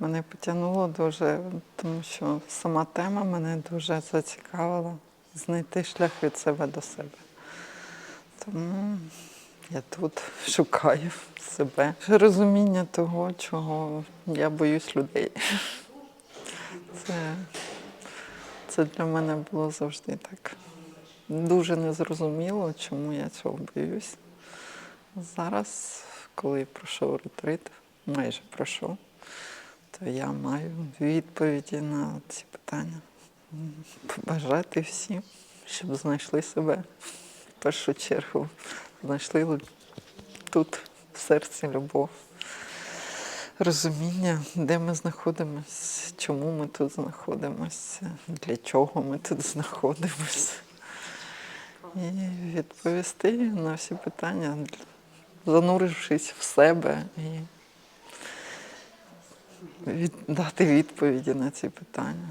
Мене потягнуло дуже, тому що сама тема мене дуже зацікавила знайти шлях від себе до себе. Тому я тут шукаю себе. Розуміння того, чого я боюсь людей. Це, це для мене було завжди так дуже незрозуміло, чому я цього боюсь. Зараз, коли пройшов ретрит, майже пройшов, то я маю відповіді на ці питання. Побажати всім, щоб знайшли себе в першу чергу, знайшли тут, в серці, любов, розуміння, де ми знаходимося, чому ми тут знаходимося, для чого ми тут знаходимося. І відповісти на всі питання, занурившись в себе і від, дати відповіді на ці питання.